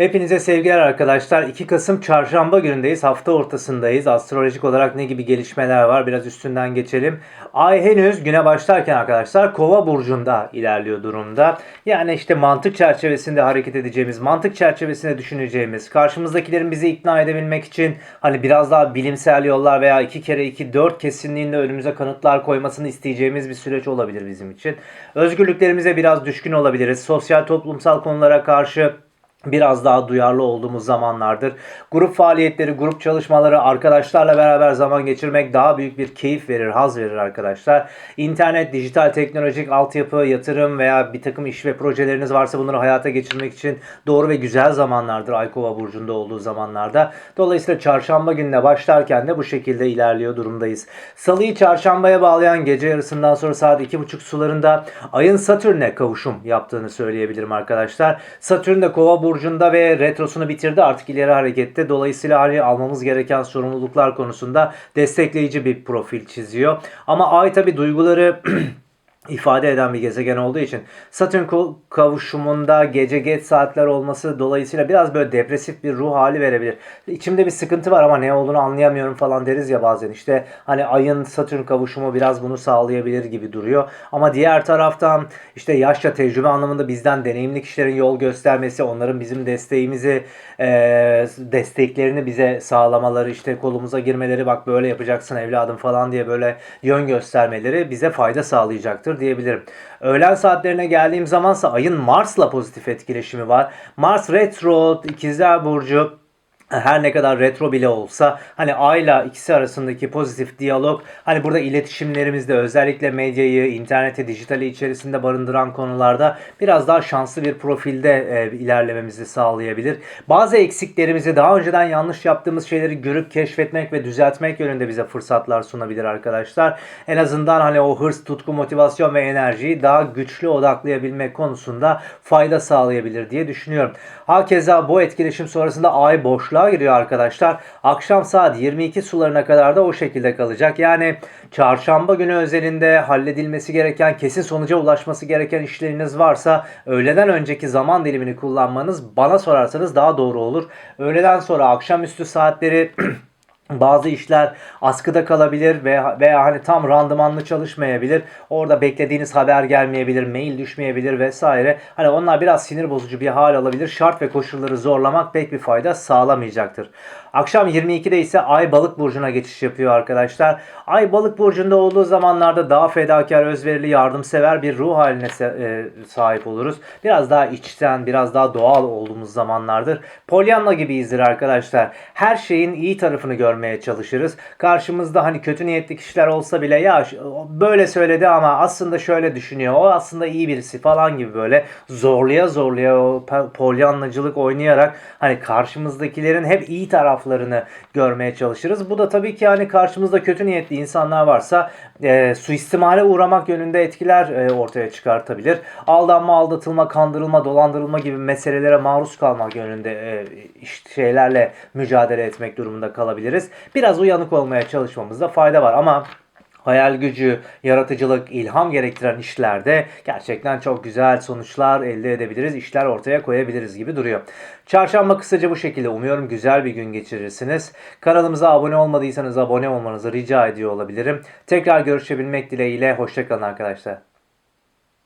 Hepinize sevgiler arkadaşlar. 2 Kasım çarşamba günündeyiz. Hafta ortasındayız. Astrolojik olarak ne gibi gelişmeler var? Biraz üstünden geçelim. Ay henüz güne başlarken arkadaşlar Kova burcunda ilerliyor durumda. Yani işte mantık çerçevesinde hareket edeceğimiz, mantık çerçevesinde düşüneceğimiz, karşımızdakilerin bizi ikna edebilmek için hani biraz daha bilimsel yollar veya 2 kere 2 4 kesinliğinde önümüze kanıtlar koymasını isteyeceğimiz bir süreç olabilir bizim için. Özgürlüklerimize biraz düşkün olabiliriz. Sosyal toplumsal konulara karşı biraz daha duyarlı olduğumuz zamanlardır. Grup faaliyetleri, grup çalışmaları, arkadaşlarla beraber zaman geçirmek daha büyük bir keyif verir, haz verir arkadaşlar. İnternet, dijital teknolojik altyapı, yatırım veya bir takım iş ve projeleriniz varsa bunları hayata geçirmek için doğru ve güzel zamanlardır Aykova Burcu'nda olduğu zamanlarda. Dolayısıyla çarşamba gününe başlarken de bu şekilde ilerliyor durumdayız. Salıyı çarşambaya bağlayan gece yarısından sonra saat 2.30 sularında ayın Satürn'e kavuşum yaptığını söyleyebilirim arkadaşlar. Satürn de Kova burcunda ve retrosunu bitirdi artık ileri harekette. Dolayısıyla hani almamız gereken sorumluluklar konusunda destekleyici bir profil çiziyor. Ama ay tabi duyguları ifade eden bir gezegen olduğu için Satürn kavuşumunda gece geç saatler olması dolayısıyla biraz böyle depresif bir ruh hali verebilir. İçimde bir sıkıntı var ama ne olduğunu anlayamıyorum falan deriz ya bazen. İşte hani ayın Satürn kavuşumu biraz bunu sağlayabilir gibi duruyor. Ama diğer taraftan işte yaşça tecrübe anlamında bizden deneyimli kişilerin yol göstermesi, onların bizim desteğimizi, e, desteklerini bize sağlamaları, işte kolumuza girmeleri bak böyle yapacaksın evladım falan diye böyle yön göstermeleri bize fayda sağlayacaktır diyebilirim. Öğlen saatlerine geldiğim zamansa ayın Mars'la pozitif etkileşimi var. Mars retro, ikizler burcu her ne kadar retro bile olsa hani ayla ikisi arasındaki pozitif diyalog hani burada iletişimlerimizde özellikle medyayı, interneti, dijitali içerisinde barındıran konularda biraz daha şanslı bir profilde e, ilerlememizi sağlayabilir. Bazı eksiklerimizi daha önceden yanlış yaptığımız şeyleri görüp keşfetmek ve düzeltmek yönünde bize fırsatlar sunabilir arkadaşlar. En azından hani o hırs, tutku, motivasyon ve enerjiyi daha güçlü odaklayabilmek konusunda fayda sağlayabilir diye düşünüyorum. Hakeza bu etkileşim sonrasında ay boşluğa giriyor arkadaşlar. Akşam saat 22 sularına kadar da o şekilde kalacak. Yani çarşamba günü özelinde halledilmesi gereken, kesin sonuca ulaşması gereken işleriniz varsa öğleden önceki zaman dilimini kullanmanız bana sorarsanız daha doğru olur. Öğleden sonra akşamüstü saatleri Bazı işler askıda kalabilir veya, veya hani tam randımanlı çalışmayabilir. Orada beklediğiniz haber gelmeyebilir, mail düşmeyebilir vesaire. Hani onlar biraz sinir bozucu bir hal alabilir. Şart ve koşulları zorlamak pek bir fayda sağlamayacaktır. Akşam 22'de ise Ay Balık burcuna geçiş yapıyor arkadaşlar. Ay Balık burcunda olduğu zamanlarda daha fedakar, özverili, yardımsever bir ruh haline e, sahip oluruz. Biraz daha içten, biraz daha doğal olduğumuz zamanlardır. Pollyanna gibiyizdir arkadaşlar. Her şeyin iyi tarafını görmeye çalışırız. Karşımızda hani kötü niyetli kişiler olsa bile ya böyle söyledi ama aslında şöyle düşünüyor. O aslında iyi birisi falan gibi böyle zorluya zorluya o pollyanlacılık oynayarak hani karşımızdakilerin hep iyi taraflarını görmeye çalışırız. Bu da tabii ki hani karşımızda kötü niyetli insanlar varsa e, suistimale uğramak yönünde etkiler e, ortaya çıkartabilir. Aldanma, aldatılma, kandırılma, dolandırılma gibi meselelere maruz kalmak yönünde e, şeylerle mücadele etmek durumunda kalabiliriz. Biraz uyanık olmaya çalışmamızda fayda var ama hayal gücü, yaratıcılık, ilham gerektiren işlerde gerçekten çok güzel sonuçlar elde edebiliriz, işler ortaya koyabiliriz gibi duruyor. Çarşamba kısaca bu şekilde. Umuyorum güzel bir gün geçirirsiniz. Kanalımıza abone olmadıysanız abone olmanızı rica ediyor olabilirim. Tekrar görüşebilmek dileğiyle. Hoşçakalın arkadaşlar.